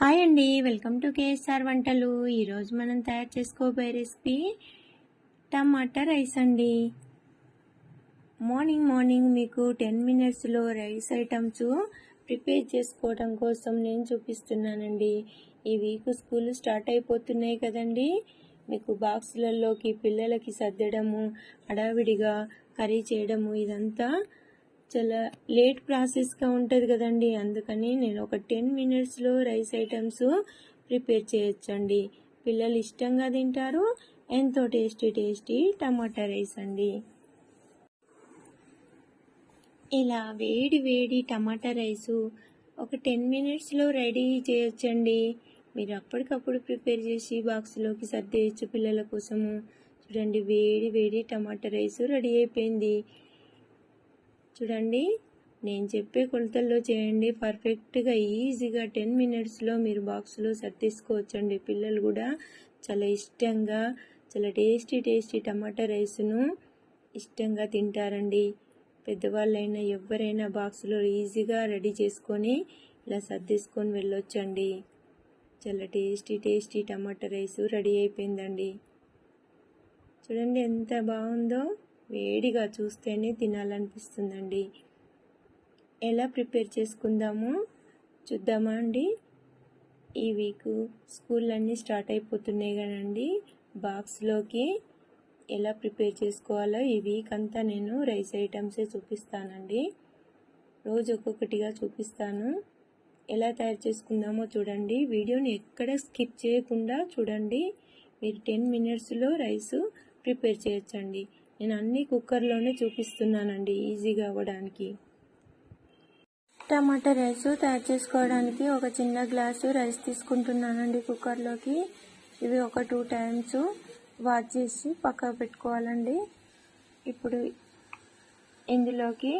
Hi అండి welcome to KSR వంటలు. ఈరోజు మనం తయారు చేసుకోబోయే రెసిపీ టమాటా రైస్ అండి. మార్నింగ్ మార్నింగ్ మీకు టెన్ మినిట్స్లో రైస్ ఐటమ్స్ ప్రిపేర్ చేసుకోవడం కోసం నేను చూపిస్తున్నానండి. ఈ వీక్ స్కూల్ స్టార్ట్ అయిపోతున్నాయి కదండి. మీకు బాక్సులలోకి పిల్లలకి సర్దడము హడావిడిగా కర్రీ చేయడము ఇదంతా చాలా లేట్ ప్రాసెస్గా ఉంటుంది కదండి. అందుకని నేను ఒక టెన్ మినిట్స్లో రైస్ ఐటమ్స్ ప్రిపేర్ చేయొచ్చండి. పిల్లలు ఇష్టంగా తింటారు ఎంతో టేస్టీ టేస్టీ టమాటా రైస్ అండి. ఇలా వేడి వేడి టమాటా రైసు ఒక టెన్ మినిట్స్లో రెడీ చేయొచ్చండి. మీరు అప్పటికప్పుడు ప్రిపేర్ చేసి బాక్స్లోకి సర్దేయచ్చు పిల్లల కోసము. చూడండి వేడి వేడి టమాటా రైస్ రెడీ అయిపోయింది. చూడండి. నేను చెప్పే కొలతల్లో చేయండి. పర్ఫెక్ట్గా ఈజీగా టెన్ మినిట్స్లో మీరు బాక్స్లో సర్దేసుకోవచ్చండి పిల్లలు కూడా చాలా ఇష్టంగా చాలా టేస్టీ టేస్టీ టమాటా రైస్ను ఇష్టంగా తింటారండి. పెద్దవాళ్ళైనా ఎవరైనా బాక్స్లో ఈజీగా రెడీ చేసుకొని ఇలా సర్దేసుకొని వెళ్ళొచ్చండి. చాలా tasty tasty tomato rice ready అయిపోయిందండి. చూడండి ఎంత బాగుందో. వేడిగా చూస్తేనే తినాలనిపిస్తుందండి. ఎలా ప్రిపేర్ చేసుకుందామో చూద్దామా అండి? ఈ వీక్ స్కూల్ అన్నీ స్టార్ట్ అయిపోతున్నాయి కదండి. బాక్స్లోకి ఎలా ప్రిపేర్ చేసుకోవాలో ఈ వీక్ అంతా నేను రైస్ ఐటమ్సే చూపిస్తానండి. రోజు ఒక్కొక్కటిగా చూపిస్తాను. ఎలా తయారు చేసుకుందామో చూడండి. వీడియోని ఎక్కడ స్కిప్ చేయకుండా చూడండి. మీరు టెన్ మినిట్స్లో రైస్ ప్రిపేర్ చేయొచ్చండి. నేను అన్ని కుక్కర్లోనే చూపిస్తున్నానండి ఈజీగా అవ్వడానికి. టమాటా రైస్ తయారు చేసుకోవడానికి ఒక చిన్న గ్లాసు రైస్ తీసుకుంటున్నానండి కుక్కర్లోకి. ఇవి ఒక టూ టైమ్స్ వాష్ చేసి పక్కకు పెట్టుకోవాలండి. ఇప్పుడు ఇందులోకి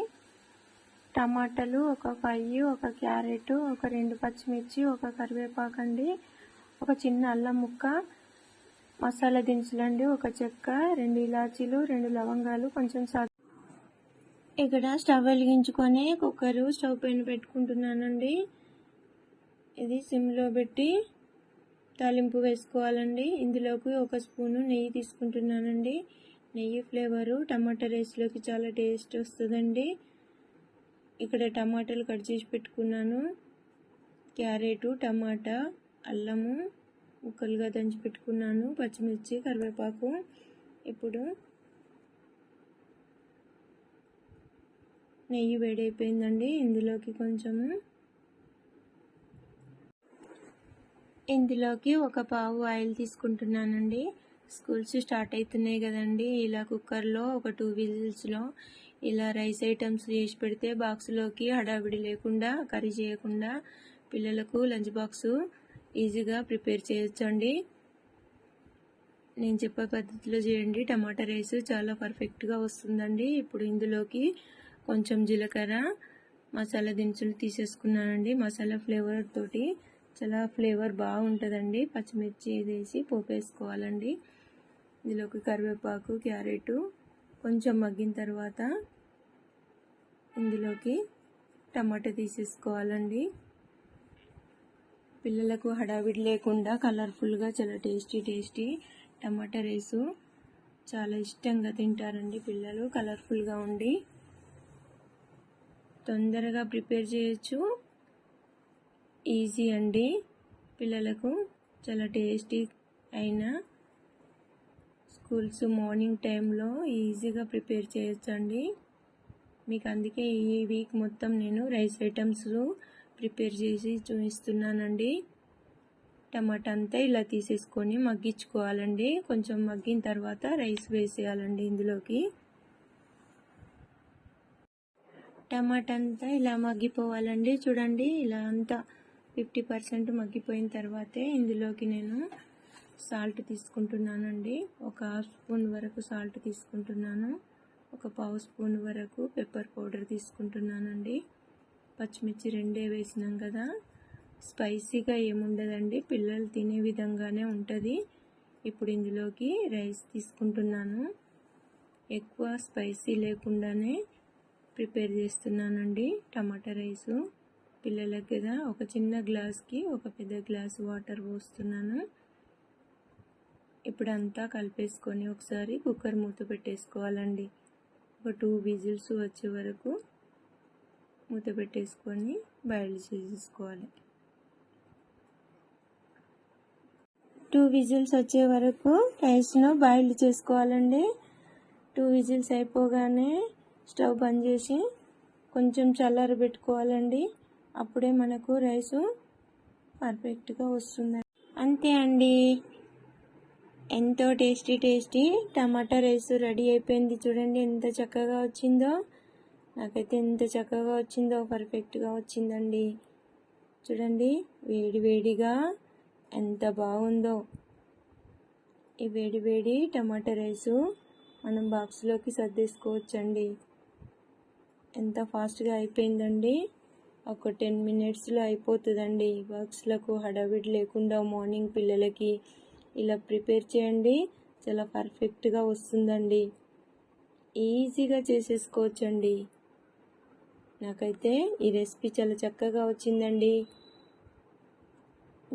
టమాటాలు ఒక ఫైవ్ ఒక క్యారెట్ ఒక రెండు పచ్చిమిర్చి ఒక కరివేపాకండి ఒక చిన్న అల్లం ముక్క మసాలా దినుసులండి ఒక చెక్క రెండు ఇలాచీలు రెండు లవంగాలు కొంచెం సా ఇక్కడ స్టవ్ వెలిగించుకొని కుక్కరు స్టవ్ పైన పెట్టుకుంటున్నానండి. ఇది సిమ్లో పెట్టి తాలింపు వేసుకోవాలండి. ఇందులోకి ఒక స్పూను నెయ్యి తీసుకుంటున్నానండి. నెయ్యి ఫ్లేవరు టమాటా రైస్లోకి చాలా టేస్ట్ వస్తుందండి. ఇక్కడ టమాటాలు కట్ చేసి పెట్టుకున్నాను. క్యారెటు టమాటా అల్లము ముక్కలుగా దంచి పెట్టుకున్నాను పచ్చిమిర్చి కరివేపాకు. ఇప్పుడు నెయ్యి వేడైపోయిందండి. ఇందులోకి కొంచెము ఇందులోకి ఒక పావు ఆయిల్ తీసుకుంటున్నానండి. స్కూల్స్ స్టార్ట్ అవుతున్నాయి కదండి. ఇలా కుక్కర్లో ఒక టూ విజిల్స్లో ఇలా రైస్ ఐటమ్స్ చేసి పెడితే బాక్స్లోకి హడావిడి లేకుండా కర్రీ చేయకుండా పిల్లలకు లంచ్ బాక్సు ఈజీగా ప్రిపేర్ చేయొచ్చండి. నేను చెప్పే పద్ధతిలో చేయండి. టమాటా రైస్ చాలా పర్ఫెక్ట్గా వస్తుందండి. ఇప్పుడు ఇందులోకి కొంచెం జీలకర్ర మసాలా దినుసులు తీసేసుకున్నానండి. మసాలా ఫ్లేవర్ తోటి చాలా ఫ్లేవర్ బాగుంటుందండి. పచ్చిమిర్చి వేసి పోపు వేసుకోవాలండి ఇందులోకి కరివేపాకు క్యారెట్ కొంచెం మగ్గిన తర్వాత ఇందులోకి టమాటా తీసేసుకోవాలండి. పిల్లలకు హడావిడి లేకుండా కలర్ఫుల్గా చాలా టేస్టీ టేస్టీ టమాటా రైసు. చాలా ఇష్టంగా తింటారండి పిల్లలు. కలర్ఫుల్గా ఉండి తొందరగా ప్రిపేర్ చేయొచ్చు. ఈజీ అండి పిల్లలకు. చాలా టేస్టీ అయిన స్కూల్స్ మార్నింగ్ టైంలో ఈజీగా ప్రిపేర్ చేయొచ్చు అండి మీకు అందుకే ఈ వీక్ మొత్తం నేను రైస్ ఐటమ్స్ ప్రిపేర్ చేసి చూపిస్తున్నానండి. టమాటా అంతా ఇలా తీసేసుకొని మగ్గించుకోవాలండి. కొంచెం మగ్గిన తర్వాత రైస్ వేసేయాలండి ఇందులోకి. టమాటా అంతా ఇలా మగ్గిపోవాలండి. చూడండి ఇలా అంతా ఫిఫ్టీ పర్సెంట్ మగ్గిపోయిన తర్వాతే ఇందులోకి నేను సాల్ట్ తీసుకుంటున్నానండి. ఒక హాఫ్ స్పూన్ వరకు సాల్ట్ తీసుకుంటున్నాను. ఒక పావు స్పూన్ వరకు పెప్పర్ పౌడర్ తీసుకుంటున్నానండి. పచ్చిమిర్చి రెండే వేసినాం కదా. స్పైసీగా ఏముండదండి. పిల్లలు తినే విధంగానే ఉంటుంది. ఇప్పుడు ఇందులోకి రైస్ తీసుకుంటున్నాను. ఎక్కువ స్పైసీ లేకుండానే ప్రిపేర్ చేస్తున్నానండి టమాటా రైసు. పిల్లలకి కదా ఒక చిన్న గ్లాస్కి ఒక పెద్ద గ్లాస్ వాటర్ పోస్తున్నాను. ఇప్పుడు అంతా కలిపేసుకొని ఒకసారి కుక్కర్ మూత పెట్టేసుకోవాలండి. ఒక టూ విజిల్స్ వచ్చే వరకు మూత పెట్టేసుకొని బాయిల్ చేసేసుకోవాలి. టూ విజిల్స్ వచ్చే వరకు రైస్ను బాయిల్ చేసుకోవాలండి. టూ విజిల్స్ అయిపోగానే స్టవ్ బంద్ చేసి కొంచెం చల్లార పెట్టుకోవాలండి. అప్పుడే మనకు రైసు పర్ఫెక్ట్గా వస్తుంది. అంతే అండి. ఎంతో tasty tasty tomato rice ready అయిపోయింది. చూడండి ఎంత చక్కగా వచ్చిందో. నాకైతే ఎంత చక్కగా వచ్చిందో. పర్ఫెక్ట్గా వచ్చిందండి. చూడండి వేడి వేడిగా ఎంత బాగుందో. ఈ వేడి వేడి టమాటా రైసు మనం బాక్స్లోకి సర్దేసుకోవచ్చండి. ఎంత ఫాస్ట్గా అయిపోయిందండి. ఒక టెన్ మినిట్స్లో అయిపోతుందండి. బాక్స్లకు హడావిడి లేకుండా మార్నింగ్ పిల్లలకి ఇలా ప్రిపేర్ చేయండి. చాలా పర్ఫెక్ట్గా వస్తుందండి. ఈజీగా చేసేసుకోవచ్చండి. నాకైతే ఈ రెసిపీ చాలా చక్కగా వచ్చిందండి.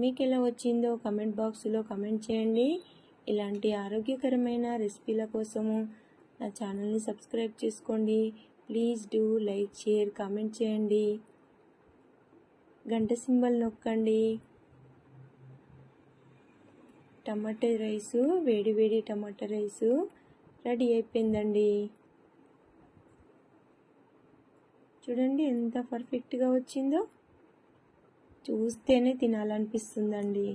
మీకు ఎలా వచ్చిందో కమెంట్ బాక్స్లో కమెంట్ చేయండి. ఇలాంటి ఆరోగ్యకరమైన రెసిపీల కోసము నా ఛానల్ని సబ్స్క్రైబ్ చేసుకోండి. Please do like share comment చేయండి. గంట సింబల్ నొక్కండి. టమాటా రైసు వేడి వేడి టమాటా రైసు రెడీ అయిపోయిందండి. చూడండి ఎంత పర్ఫెక్ట్గా వచ్చిందో. చూస్తేనే తినాలనిపిస్తుందండి.